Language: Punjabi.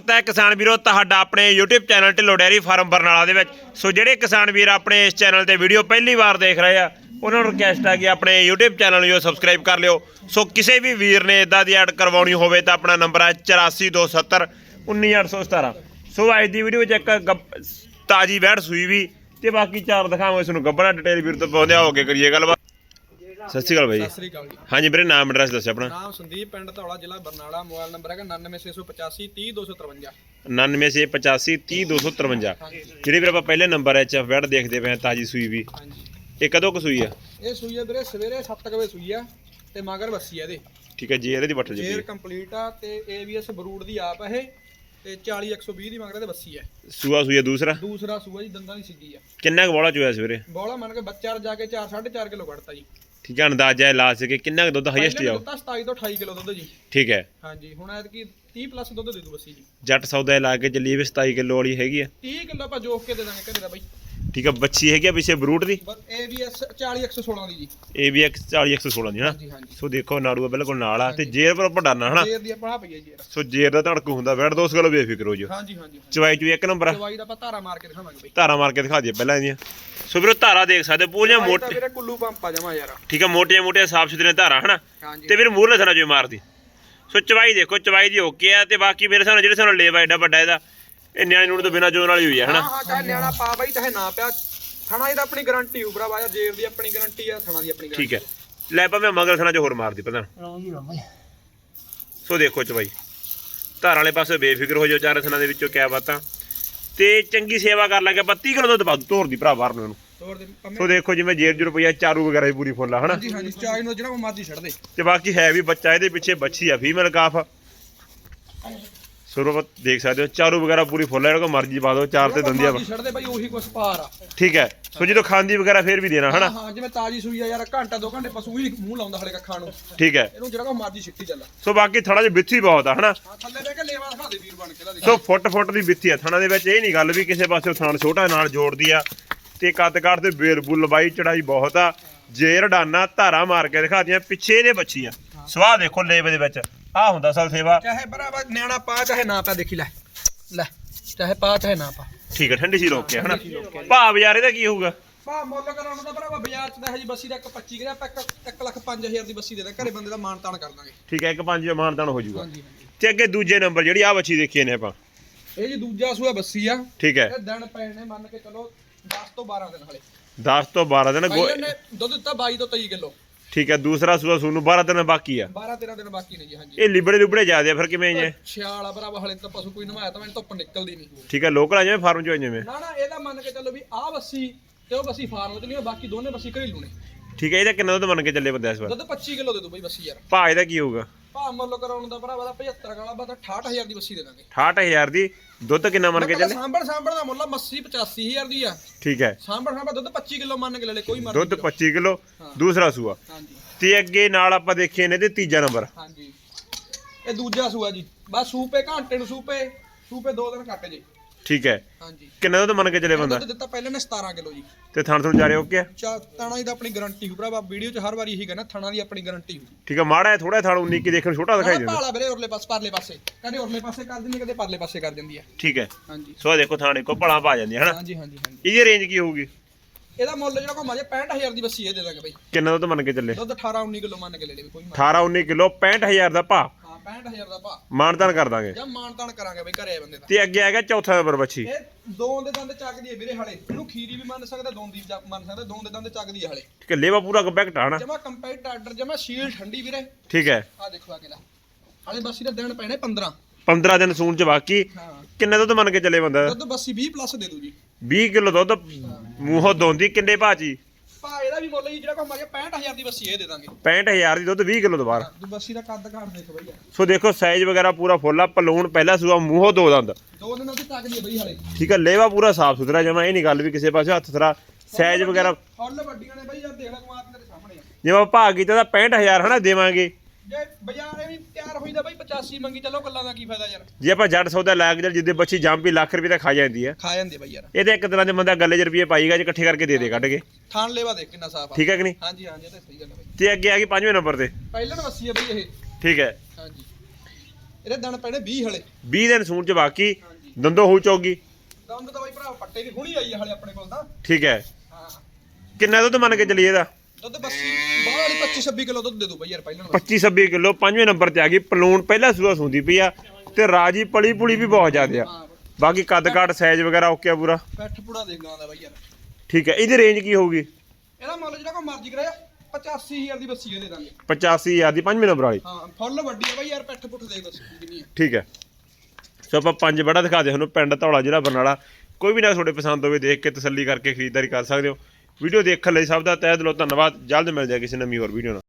ਸਵਾਗਤ ਹੈ ਕਿਸਾਨ ਵੀਰੋ ਤੁਹਾਡਾ ਆਪਣੇ YouTube channel Dhillon dairy farm Barnala ਦੇ ਵਿੱਚ। ਸੋ ਜਿਹੜੇ ਕਿਸਾਨ ਵੀਰ ਆਪਣੇ ਇਸ ਚੈਨਲ ਤੇ ਵੀਡੀਓ ਪਹਿਲੀ ਵਾਰ ਦੇਖ ਰਹੇ ਆ, ਉਹਨਾਂ ਨੂੰ ਰਿਕਵੈਸਟ ਆ ਕਿ ਆਪਣੇ YouTube ਚੈਨਲ ਨੂੰ ਸਬਸਕ੍ਰਾਈਬ ਕਰ ਲਿਓ। ਸੋ ਕਿਸੇ ਵੀ ਵੀਰ ਨੇ ਇਦਾਂ ਦੀ ਐਡ ਕਰਵਾਉਣੀ ਹੋਵੇ ਤਾਂ ਆਪਣਾ ਨੰਬਰ ਹੈ 8427 19817 ਸੋ ਅੱਜ ਦੀ ਵੀਡੀਓ ਵਿੱਚ ਇੱਕ ਗੱਬ- ਤਾਜੀ ਵੈੜ ਸੂਈ ਵੀ, ਤੇ ਬਾਕੀ ਚਾਰ ਦਿਖਾਵਾਂਗੇ ਇਸ ਨੂੰ ਗੱਬਣਾ ਡਿਟੇਲ ਵੀਰ ਤੋਂ ਪਾਉਂਦੇ ਆ ਕਰੀਏ ਗੱਲਬਾਤ। ਸਤਿ ਸ਼੍ਰੀ ਅਕਾਲ ਬਾਈ ਸਤਿ ਸ੍ਰੀ ਅਕਾਲ ਜੀ। ਹਾਂਜੀ ਵੀਰੇ ਨਾਮ ਐਡਰੈਸ ਦੱਸਿਓ ਆਪਣਾ। ਨਾਮ ਸੰਦੀਪ ਪਿੰਡ ਧੌਲਾ ਜ਼ਿਲ੍ਹਾ ਬਰਨਾਲਾ ਮੋਬਾਈਲ ਨੰਬਰ ਹੈਗਾ 99685 30253 99685 30253 ਜਿਹੜੀ ਵੀਰ ਆਪਾਂ ਪਹਿਲੇ ਨੰਬਰ ਐਚ ਐਫ ਵੈੜ ਦੇਖਦੇ ਪਏ ਹਾਂ ਤਾਜੀ ਸੂਈ ਵੀ। ਹਾਂਜੀ। ਇਹ ਕਦੋਂ ਕੁ ਸੂਈ ਆ? ਇਹ ਸੂਈ ਹੈ ਵੀਰੇ ਸਵੇਰੇ 7 ਵਜੇ ਸੂਈ ਆ ਤੇ ਮਗਰ ਵੱਸੀ ਆ ਇਹਦੇ। ਠੀਕ ਹੈ ਜੀ ਇਹਦੀ ਬੱਟਲ ਜੀ ਜੇਰ ਕੰਪਲੀਟ ਆ ਤੇ ਏਬੀਐਸ ਬਰੂਡ ਦੀ ਆਪ ਆ ਇਹ। ਤੇ 40 120 ਦੀ ਮਗਰ ਤੇ ਵੱਸੀ ਆ ਸੂਆ ਸੂਈ ਆ ਦੂਸਰਾ? ਦੂਸਰਾ ਸੂਆ ਜੀ ਦੰਦਾਂ ਦੀ ਸਿੱਧੀ ਆ ਕਿੰਨਾ ਕੁ ਬੋਲਾ ਚੋਇਆ ਸਵੇਰੇ? ਬੋਲਾ ਮੰਨ ਕੇ ਬੱਚਾ ਜਾ ਕੇ 4 4.5 ਕਿਲੋ ਕੱਢਤਾ ਜੀ। ਠੀਕ ਹੈ ਅੰਦਾਜ਼ਾ ਹੈ ਲਾ ਸਕੇ ਕਿੰਨਾ ਕੁ ਦੁੱਧ ਹਾਈਐਸਟ ਜਾਓ ਦਿੱਤਾ 27 ਤੋਂ 28 ਕਿਲੋ ਦੁੱਧ ਜੀ। ਠੀਕ ਹੈ। ਹਾਂਜੀ ਹੁਣ ਐਤਕੀ 30 ਪਲੱਸ ਦੁੱਧ ਦੇ ਦੂ ਵੱਸੀ ਜੀ। ਜੱਟ ਸੌਦਾ ਲਾ ਕੇ ਚੱਲੀ ਵੀ 27 ਕਿਲੋ ਵਾਲੀ ਹੈਗੀ ਆ। 30 ਕਿਲੋ ਆਪਾਂ ਜੋਖ ਕੇ ਦੇ ਦਾਂਗੇ ਘਰੇ ਦਾ ਬਾਈ। ਠੀਕ ਹੈ ਬੱਚੀ ਹੈਗੀ ਆ ਪਿੱਛੇ ਬਰੂਟ ਦੀ? ਏਬੀਐਸ 40 116 ਦੀ ਜੀ। ABX 40116 ਦੀ ਹਨਾ? ਹਾਂਜੀ ਸੋ ਦੇਖੋ ਨਾੜੂਆ ਬਿਲਕੁਲ ਨਾਲ ਆ ਤੇ ਜੇਰ ਪਰ ਡਰਨਾ ਹਨਾ? ਜੇਰ ਦੀ ਆਪਣਾ ਪਈ ਹੈ ਜੀ ਯਾਰ ਸੋ ਜੇਰ ਦਾ ਧੜਕੂ ਹੁੰਦਾ ਵੈੜ ਦੋ ਕਿਲੋ ਬੇਫਿਕਰ ਹੋ ਜਾਓ। ਹਾਂਜੀ ਹਾਂਜੀ ਹਾਂਜੀ। ਚਵਾਈ ਚੂ ਇੱਕ ਨੰਬਰ ਆ। ਦਵਾਈ ਦਾ ਆਪਾਂ ਧਾਰਾ ਮਾਰ ਕੇ ਦਿਖਾਵਾਂਗੇ ਬਈ। ਧਾਰਾ ਮਾਰ ਕੇ ਦਿਖਾ ਦਈਏ ਪਹਿਲਾਂ ਇਹਦੀਆਂ। ਸੋ ਵੀਰੋ ਧਾਰਾ ਦੇਖ ਸਕਦੇ ਹੋ, ਪੂਰੀਆਂ ਤਾਂ ਮੋਟੇ ਵੀਰੇ ਕੁੱਲੂ ਪੰਪ ਆ ਜਾਵਾਂ ਯਾਰ। ਠੀਕ ਹੈ ਮੋਟੀਆਂ ਮੋਟੀਆਂ ਸਾਫ਼ ਸੁਥਰੀਆਂ ਧਾਰਾਂ ਹਨਾ? ਹਾਂਜੀ। ਤੇ ਫਿਰ ਮੂਰਲੇ ਥਣਾ ਜੋ ਮਾਰਦੀ। ਸੋ ਚਵਾਈ ਦੇਖੋ ਚਵਾਈ ਦੀ ਓਕੇ ਆ ਤੇ ਬਾਕੀ ਮੇਰੇ ਸਾਹਮਣੇ ਜਿਹੜੇ ਸਾਨੂੰ ਲੇਵਾ ਐਡਾ ਵੱਡਾ ਇਹਦਾ ਇਹ ਨਿਆਣੇ ਨੂਣ ਤੋਂ ਬਿਨਾ ਜੋਨ ਵਾਲੀ ਹੋਈ ਹਾਂ ਹਨਾ? ਹਾਂ ਚਾਹੇ ਨਿਆਣਾ ਪਾ ਬਾਈ ਚਾਹੇ ਨਾ ਪਿਆ। ਥਣਾ ਇਹਦਾ ਆਪਣੀ ਗਾਰੰਟੀ ਹੋ ਭਰਾਵਾ ਯਾਰ ਜੇਬ ਦੀ ਆਪਣੀ ਗਾਰੰਟੀ ਆ ਥਣਾ ਦੀ ਆਪਣੀ ਠੀਕ ਹੈ। ਲੈ ਭਾਵੇਂ ਮਗਰ ਥਣਾ ਜੋ ਹੋਰ ਮਾਰਦੀ ਪਤਾ ਸੋ ਦੇਖੋ ਚਵਾਈ ਧਾਰ ਵਾਲੇ ਪਾਸੇ ਬੇਫਿਕਰ ਹੋ ਜਾਓ ਚਾਰੇ ਥਣਾ ਦੇ ਵਿੱਚੋਂ ਕਿਆ ਬਾਤਾਂ। ਤੇ ਚੰਗੀ ਸੇਵਾ ਕਰ ਲਾਂਗੇ ਆਪਾਂ 30 ਕਿਲੋ ਦੁੱਧ ਪਾ ਤੋਰ ਦੀ ਭਰਾ ਬਾਹਰ ਨੂੰ ਇਹਨੂੰ। ਤੋਰ ਦੇ ਪੰਮੇ। ਸੋ ਦੇਖੋ ਜਿਵੇਂ ਜੇਰ ਜੁਰ ਰੁਪਈਆ ਚਾਰੂ ਵਗੈਰਾ ਵੀ ਪੂਰੀ ਫੁੱਲ ਆ ਹਨਾ? ਹਾਂਜੀ ਹਾਂਜੀ ਚਾਹੇ ਨੂੰ ਜਿਹੜਾ ਮਰਜ਼ੀ ਛੱਡ ਦੇ। ਤੇ ਬਾਕੀ ਹੈ ਵੀ ਬੱਚਾ ਇਹਦੇ ਪਿੱਛੇ ਬੱਚੀ ਆ ਫੀਮੇਲ ਕਾਫ ਸੁਰਵਤ ਦੇਖ ਸਕਦੇ ਹੋ ਚਾਰੂ ਵਗੈਰਾ ਪੂਰੀ ਫੁੱਲ ਹੈ ਕੋਈ ਮਰਜ਼ੀ ਪਾ ਦਿਓ ਚਾਰ ਤੇ ਦੰਦੀਆਂ ਮਰਜ਼ੀ ਛੱਡ ਦੇ ਬਾਈ ਉਹੀ ਕੁਛ ਪਾਰ ਆ ਠੀਕ ਹੈ ਸੋ ਜਦੋਂ ਖਾਂਦੀ ਵਗੈਰਾ ਫੇਰ ਵੀ ਦੇਣਾ ਹਨਾ? ਹਾਂ ਜਿਵੇਂ ਤਾਜੀ ਸੂਈ ਆ ਯਾਰ ਘੰਟਾ ਦੋ ਘੰਟੇ ਪਸ਼ੂ ਹੀ ਮੂੰਹ ਲਾਉਂਦਾ ਹਲੇ ਕੱਖਾਂ ਨੂੰ। ਠੀਕ ਹੈ। ਇਹਨੂੰ ਜਿਹੜਾ ਕੋ ਮਰਜ਼ੀ ਛਿੱਟੀ ਚੱਲ। ਸੋ ਬਾਕੀ ਥੜਾ ਜਿਹਾ ਬਿੱਥੀ ਬਹੁਤ ਆ ਹਨਾ? ਹਾਂ ਥੱਲੇ ਬਹਿ ਕੇ ਲੇਵਾ ਦਿਖਾ ਦੇ ਵੀਰ ਬਣ ਕੇ ਦਾ ਸੋ ਫੁੱਟ ਫੁੱਟ ਦੀ ਬਿੱਥੀ ਆ ਥਣਾ ਦੇ ਵਿੱਚ ਇਹ ਨਹੀਂ ਗੱਲ ਵੀ ਕਿਸੇ ਪਾਸੇ ਥਣ ਛੋਟਾ ਨਾਲ ਜੋੜਦੀ ਆ। ਤੇ ਕੱਦ ਕਾਠ ਤੇ ਬੇਲ ਬੁੱਲ ਲੰਬਾਈ ਚੜਾਈ ਬਹੁਤ ਆ। ਜੇਰ ਡਾਨਾ ਧਾਰਾ ਮਾਰ ਕੇ ਦਿਖਾਦੀਆਂ ਪਿੱਛੇ ਇਹਦੇ ਬੱਚੀ ਆ। ਸਵਾਹ ਦੇਖੋ ਲੇਵੇ ਦੇ ਵਿੱਚ। ਆ ਹੁੰਦਾ ਸਲ ਸੇਵਾ। ਚਾਹੇ ਬਰਾਬਰ ਨਿਆਣਾ ਪਾ ਚਾਹੇ ਨਾ ਪਾ ਦੇਖੀ ਲੈ। ਲੈ ਚਾਹੇ ਪਾ ਚਾਹੇ ਨਾ ਪਾ। ਠੀਕ ਹੈ ਠੰਡੀ ਸੀ ਰੋਕ ਕੇ ਹਨਾ? ਭਾਅ ਬਾਜ਼ਾਰ ਇਹਦਾ ਕੀ ਹੋਊਗਾ? ਭਾ ਮੁੱਲ ਕਰਾਉਣ ਦਾ ਭਰਾਵਾ ਬਾਜ਼ਾਰ ਚ ਤਾਂ ਹੈ ਜੀ ਬੱਸੀ ਦਾ ਇੱਕ 25 ਕਿਹੜਾ ਆਪਾਂ 1 ਲੱਖ 5000 ਦੀ ਬੱਸੀ ਦੇ ਦਾਂ ਘਰੇ ਬੰਦੇ ਦਾ ਮਾਨ ਤਾਨ ਕਰ ਦਾਂਗੇ। ਠੀਕ ਹੈ ਇੱਕ ਪੰਜ ਮਾਨਦਾਨ ਹੋ ਜਾਊਗਾ। ਹਾਂਜੀ ਹਾਂਜੀ। ਤੇ ਅੱਗੇ ਦੂਜੇ ਨੰਬਰ ਜਿਹੜੀ ਆ ਬੱਚੀ ਦੇਖੀ ਨੇ ਆਪਾਂ। ਇਹ ਜੀ ਦੂਜਾ ਸੂਆ ਬੱਸੀ ਆ। ਠੀਕ ਹੈ ਇਹ ਦਿਨ ਨੇ ਮੰਨ ਕੇ ਚਲੋ 10 ਤੋਂ 12 ਦਿਨ ਹਲੇ। 10 ਤੋਂ 12 ਦਿਨ ਗੋ- ਨੇ ਦੁੱਧ ਦਿੱਤਾ 22 ਤੋਂ 23 ਕਿਲੋ। ਠੀਕ ਹੈ ਦੂਸਰਾ ਸੂਆ ਸੂਨੂੰ 12 ਦਿਨ ਬਾਕੀ ਆ। 12 13 ਦਿਨ ਬਾਕੀ ਨੇ ਜੀ ਹਾਂਜੀ। ਇਹ ਲਿਬੜੇ ਲਿਬੜੇ ਜਾਂਦੇ ਆ ਫਿਰ ਕਿਵੇਂ ਜੇ? ਛਿਆਲ ਆ ਭਰਾਵਾ ਹਲੇ ਤਾਂ ਪਸ਼ੂ ਕੋਈ ਨਵਾਇਆ ਤਾਂ ਮੈਨੂੰ ਧੁੱਪ ਨਿਕਲਦੀ ਨਹੀਂ। ਠੀਕ ਹੈ ਲੋਕਲ ਆ ਜਿਵੇਂ ਫਾਰਮ ਚੋਂ ਜਿਵੇਂ? ਨਾ ਨਾ ਇਹਦਾ ਮੰਨ ਕੇ ਚੱਲੋ ਵੀ ਆਹ ਬੱਸੀ ਤੇ ਉਹ ਬੱਸੀ ਫਾਰਮ ਚ ਨਹੀਂ ਆ, ਬਾਕੀ ਦੋਨੇ ਬੱਸੀ ਘਰੇਲੂ ਨੇ। ਠੀਕ ਹੈ ਇਹਦਾ ਕਿੰਨਾ ਦੁੱਧ ਮੰਨ ਕੇ ਚੱਲੇ ਬੰਦੇ ਇਸ ਵਾਰ? ਦੁੱਧ 25 ਕਿਲੋ ਦੇ ਦੋ ਬਈ ਬੱਸੀ ਯਾਰ। ਭਾਅ ਇਹਦਾ ਕੀ ਹੋਊਗਾ? ਭਾ ਮੁੱਲ ਕਰਾਉਣ ਦਾ ਭਰਾਵਾ ਦਾ 75 ਵਾਲਾ ਬਾ ਤਾਂ 68000 ਦੀ ਬੱਸੀ ਦੇ ਦਾਂਗੇ। 68000 ਦੀ? ਦੁੱਧ ਕਿੰਨਾ ਮੰਨ ਕੇ ਚੱਲੇ? ਸਾਂਭਣ ਸਾਂਭਣ ਦਾ ਮੁੱਲ 80 85000 ਦੀ ਆ। ਠੀਕ ਹੈ। ਸਾਂਭਣ ਸਾਂਭਣ ਦੁੱਧ 25 ਕਿਲੋ ਮੰਨ ਕੇ ਲੈ ਲੈ ਕੋਈ ਮਰਜ਼ੀ ਦੁੱਧ 25 ਕਿਲੋ ਦੂਸਰਾ ਸੂਆ। ਹਾਂਜੀ। ਤੇ ਅੱਗੇ ਨਾਲ ਆਪਾਂ ਦੇਖੀਏ ਨੇ ਤੇ ਤੀਜਾ ਨੰਬਰ। ਹਾਂਜੀ। ਇਹ ਦੂਜਾ ਸੂਆ ਜੀ। ਬਸ ਸੂਪੇ ਘੰਟੇ ਨੂੰ ਸੂਪੇ ਸੂਪੇ ਦੋ ਦਿਨ ਕੱਟ ਜੇ। ਠੀਕ ਹੈ। ਹਾਂਜੀ। ਕਿੰਨਾ ਦੁੱਧ ਮੰਨ ਕੇ ਚੱਲੇ ਬੰਦਾ? ਦੁੱਧ ਦਿੱਤਾ ਪਹਿਲੇ ਨੇ 17 ਕਿਲੋ ਜੀ। ਤੇ ਥਣ ਥਣ ਜਾ ਰਹੇ ਓਕੇ ਆ? ਚਾ ਤਾਣਾ ਦੀ ਤਾਂ ਆਪਣੀ ਗਾਰੰਟੀ ਹੋ ਭਰਾਵਾ ਵੀਡੀਓ 'ਚ ਹਰ ਵਾਰੀ ਇਹੀ ਕਹਿੰਦਾ ਥਣਾ ਦੀ ਆਪਣੀ ਗਾਰੰਟੀ ਹੋ ਠੀਕ ਹੈ ਮਾੜਾ ਥੋੜਾ ਥਣ 19 ਕੀ ਦੇਖਣ ਛੋਟਾ ਦਿਖਾਈ ਦਿੰਦਾ। ਭਾਲਾ ਵੀਰੇ ਉਰਲੇ ਪਾਸੇ ਪਰਲੇ ਪਾਸੇ। ਕਦੇ ਉਰਲੇ ਪਾਸੇ ਕਰ ਦਿੰਦੀ ਕਦੇ ਪਰਲੇ ਪਾਸੇ ਕਰ ਦਿੰਦੀ ਆ। ਠੀਕ ਹੈ। ਹਾਂਜੀ। ਸੋ ਦੇਖੋ ਥਾਣੇ ਕੋ ਭਲਾ ਪਾ ਜਾਂਦੀ ਹੈ ਹਨਾ? ਹਾਂਜੀ ਹਾਂਜੀ ਹਾਂਜੀ। ਇਹਦੀ ਰੇਂਜ ਕੀ ਹੋਊਗੀ? ਇਹਦਾ ਮੁੱਲ ਜਿਹੜਾ ਕੋ ਮਾਜੇ 65000 ਦੀ ਬੱਸੀ ਇਹ ਦੇ ਦਾਂਗੇ ਬਈ। ਕਿੰਨਾ ਦੁੱਧ ਮੰਨ ਕੇ ਚੱਲੇ? ਦੁੱਧ 18 19 ਕਿਲੋ ਮੰਨ ਕੇ ਲੈ ਲੈ ਕੋਈ ਮਾਰ 18 19 ਕਿਲੋ 65000 ਦਾ ਭਾ ਹਾਂ 65000 ਦਾ ਭਾ। ਕਰ ਦਾਂਗੇ। ਜਾਂ ਮਾਨ ਤਾਨ ਕਰਾਂਗੇ ਬਈ ਘਰੇ ਬੰਦੇ ਦਾ। ਤੇ ਅੱਗੇ ਆਏਗਾ ਚੌਥਾ ਨੰਬਰ ਬੱਚੀ ਇਹ ਦੋ ਦੇ ਦੰਦ ਚੱਕਦੀ ਹੈ ਵੀਰੇ ਹਲੇ। ਇਹਨੂੰ ਖੀਰੀ ਵੀ ਮੰਨ ਸਕਦਾ ਦੋਨ ਦੀ ਵੀ ਮੰਨ ਸਕਦਾ ਦੋ ਦੇ ਦੰਦ ਚੱਕਦੀ ਹੈ ਹਲੇ। ਠੀਕ ਹੈ ਲੇਵਾ ਪੂਰਾ ਕੰਪੈਕਟ ਆ ਹਨਾ? ਜਮਾ ਕੰਪੈਕਟ ਆਰਡਰ ਜਮਾ ਸ਼ੀਲ ਠੰਡੀ ਵੀਰੇ। ਠੀਕ ਹੈ। ਆ ਦੇਖੋ ਆ ਕੇ ਲੈ। ਹਲੇ ਬੱਸੀ ਦਾ ਦਿਨ ਪੈਣੇ 15 15 ਦਿਨ ਸੂਣ ਚ ਬਾਕੀ। ਹਾਂ। ਕਿੰਨਾ ਦੁੱਧ ਮੰਨ ਕੇ ਚੱਲੇ ਬੰਦਾ? ਦੁੱਧ ਬੱਸੀ 20 ਪਲੱਸ ਦੇ ਦੂ ਜੀ। 20 ਕਿਲੋ ਦੁੱਧ। ਮੂੰਹੋਂ ਦੋਂਦੀ ਕਿੰਨੇ ਭਾਜੀ ਭਾ ਇਹਦਾ ਵੀ ਮੁੱਲ ਜੀ ਜਿਹੜਾ ਕੋ ਮਾਜੇ 65000 ਦੀ ਬੱਸੀ ਇਹ ਦੇ ਦਾਂਗੇ। 65000 ਦੀ ਦੁੱਧ 20 ਕਿਲੋ ਦੁਬਾਰਾ। ਬੱਸੀ ਦਾ ਕੱਦ ਘਾਟ ਦੇਖੋ ਬਈ ਸੋ ਦੇਖੋ ਸਾਈਜ਼ ਵਗੈਰਾ ਪੂਰਾ ਫੁੱਲ ਆ ਪਲੂਣ ਪਹਿਲਾ ਸੂਆ ਮੂੰਹੋਂ ਦੋ ਦੰਦ। ਦੋ ਦਿਨ ਉਹਦੀ ਚੱਕਦੀ ਹੈ ਬਈ ਹਲੇ। ਠੀਕ ਹੈ ਲੇਵਾ ਪੂਰਾ ਸਾਫ਼ ਸੁਥਰਾ ਜਮਾ ਇਹ ਨਹੀਂ ਗੱਲ ਵੀ ਕਿਸੇ ਪਾਸੇ ਹੱਥ ਥਰਾ ਸਾਈਜ਼ ਵਗੈਰਾ ਫੁੱਲ ਵੱਡੀਆਂ ਨੇ ਬਈ ਯਾਰ ਦੇਖ ਲੈ ਕਮਾਤ ਤੇਰੇ ਸਾਹਮਣੇ ਆ। ਜਿਵੇਂ ਭਾਅ ਕੀਤਾ ਤਾਂ 65000 ਹਨਾ ਦੇਵਾਂਗੇ। ਜੇ ਬਾਜ਼ਾਰ ਇਹ ਵੀ ਤਿਆਰ ਹੋਈਦਾ ਬਈ 85 ਮੰਗੀ ਚੱਲੋ ਗੱਲਾਂ ਦਾ ਕੀ ਫਾਇਦਾ ਯਾਰ। ਜੇ ਆਪਾਂ ਜੱਟ ਸੌਦਾ ਲੈ ਕੇ ਚੱਲ ਜਿੱਦੇ ਬੱਚੀ ਜੰਮ ਵੀ ਲੱਖ ਰੁਪਏ ਤਾਂ ਖਾ ਜਾਂਦੀ ਹੈ ਖਾ ਜਾਂਦੇ ਬਈ ਯਾਰ। ਇਹਦੇ ਇੱਕ ਤਰ੍ਹਾਂ ਦੇ ਬੰਦਾ ਗੱਲੇ 'ਚ ਰੁਪਏ ਪਾਈਗਾ ਜੇ ਇਕੱਠੇ ਕਰਕੇ ਦੇ ਦੇ ਕੱਢ ਕੇ। ਥਾਣ ਲੇਵਾ ਦੇਖ ਕਿੰਨਾ ਸਾਫ਼ ਆ। ਠੀਕ ਹੈ ਕਿ ਨਹੀਂ? ਹਾਂਜੀ ਹਾਂਜੀ ਇਹ ਤਾਂ ਸਹੀ ਗੱਲ ਹੈ ਬਈ। ਤੇ ਅੱਗੇ ਆ ਗਈ ਪੰਜਵੇਂ ਨੰਬਰ ਤੇ। ਪਹਿਲਾਂ ਵਸੀ ਹੈ ਬਈ ਇਹ। ਠੀਕ ਹੈ। ਹਾਂਜੀ। ਇਹਦੇ ਦਿਨ ਪੈਣੇ 20 ਹਲੇ। 20 ਦਿਨ ਸੂਣ ਚ ਬਾਕੀ ਦੰਦੋ ਹੋ ਚੌਗੀ। ਦੰਦ ਤਾਂ ਬਾਈ ਭਰਾ ਪੱਟੇ ਦੀ ਹੁਣੀ ਆਈ ਹਲੇ ਆਪਣੇ ਕੋਲ ਤਾਂ। ਠੀਕ ਹੈ। ਹਾਂ। ਕਿੰਨਾ ਦੁੱਧ ਮੰਨ ਕੇ ਚੱਲੀਏ ਇਹਦਾ? ਦੁੱਧ ਬੱਸੀ ਬਾਹਰ ਵਾਲੀ 25 26 ਕਿਲੋ ਦੁੱਧ ਦੇ ਦੂ ਬਈ ਯਾਰ ਪਹਿਲਾਂ ਨੂੰ 25 26 ਕਿਲੋ ਪੰਜਵੇਂ ਨੰਬਰ ਤੇ ਆ ਗਈ ਪਲੂਣ ਪਹਿਲਾ ਸੂਆ ਸੁੰਦੀ ਪਈ ਆ ਤੇ ਰਾਜੀ ਪਲੀ ਪੁਲੀ ਵੀ ਬਹੁਤ ਜ਼ਿਆਦਾ ਆ। ਹਾਂ ਬਾਕੀ ਕੱਦ ਕਾਟ ਸਾਈਜ਼ ਵਗੈਰਾ ਓਕੇ ਆ ਪੂਰਾ? ਪੈਠ ਪੂੜਾ ਦੇਖ ਗਾਂ ਦਾ ਬਾਈ ਯਾਰ। ਠੀਕ ਹੈ ਇਹਦੀ ਰੇਂਜ ਕੀ ਹੋਊਗੀ? ਇਹਦਾ ਮੁੱਲ ਜਿਹੜਾ ਕੋ ਮਰਜ਼ੀ ਕਰਿਆ 85000 ਦੀ ਬੱਸੀ ਦੇ ਦਾਂਗੇ। 85000 ਦੀ ਪੰਜਵੇਂ ਨੰਬਰ ਵਾਲੀ? ਹਾਂ ਫੁੱਲ ਵੱਡੀ ਆ ਬਾਈ ਯਾਰ ਪੈਠ ਪੁੱਠ ਦੇਖ ਦੱਸ ਕਿੰਨੀ ਆ। ਠੀਕ ਹੈ ਸੋ ਆਪਾਂ ਪੰਜ ਬੜਾ ਦਿਖਾ ਦੇ ਤੁਹਾਨੂੰ ਪਿੰਡ ਧੌਲਾ ਜ਼ਿਲ੍ਹਾ ਬਰਨਾਲਾ। ਕੋਈ ਵੀ ਨਾ ਤੁਹਾਡੇ ਪਸੰਦ ਹੋਵੇ ਦੇਖ ਕੇ ਤਸੱਲੀ ਕਰਕੇ ਖਰੀਦਦਾਰੀ ਕਰ ਸਕਦੇ ਹੋ। ਵੀਡੀਓ ਦੇਖਣ ਲਈ ਸਭ ਦਾ ਤਹਿ ਦਿਲੋਂ ਧੰਨਵਾਦ। ਜਲਦ ਮਿਲ ਜਾਏ ਕਿਸੇ ਨਵੀਂ ਹੋਰ ਵੀਡੀਓ ਨਾਲ।